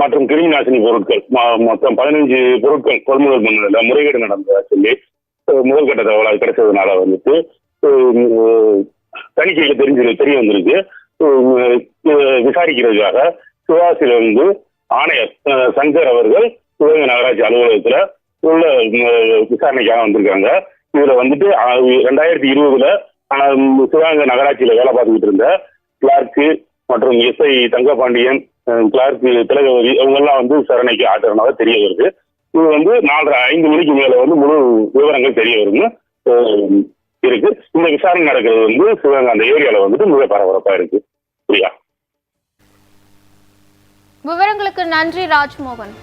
மற்றும் கிருமி நாசினி பொருட்கள் மொத்தம் பதினஞ்சு பொருட்கள் கொள்முதல் பண்ணதுல முறைகேடு நடந்ததா சொல்லி முதல்கட்ட தகவலாக கிடைச்சதுனால வந்துட்டு தணிக்கையில் தணிக்கையில தெரிஞ்சு தெரிய வந்திருக்கு. விசாரிக்கிறதுக்காக சிவாசிலிருந்து ஆணையர் சங்கர் அவர்கள் சிவகங்கை நகராட்சி அலுவலகத்துல உள்ள விசாரணைக்காக வந்திருக்காங்க. இதுல வந்துட்டு ரெண்டாயிரத்தி இருபதுல சிவகங்கை நகராட்சியில வேலை பார்த்துக்கிட்டு இருந்த கிளார்க்கு மற்றும் SI Thangapandian clerk clerk Thilagavathi அவங்கெல்லாம் வந்து விசாரணைக்கு ஆஜரானதாக தெரிய வருது. இது வந்து நாலரை ஐந்து மணிக்கு மேல வந்து முழு விவரங்கள் தெரிய வரும்னு இருக்கு. இந்த விசாரணை நடக்கிறது வந்து சிவகங்கை அந்த ஏரியால வந்துட்டு மிக பரபரப்பா இருக்கு. புரியா விவரங்களுக்கு நன்றி ராஜ்மோகன்.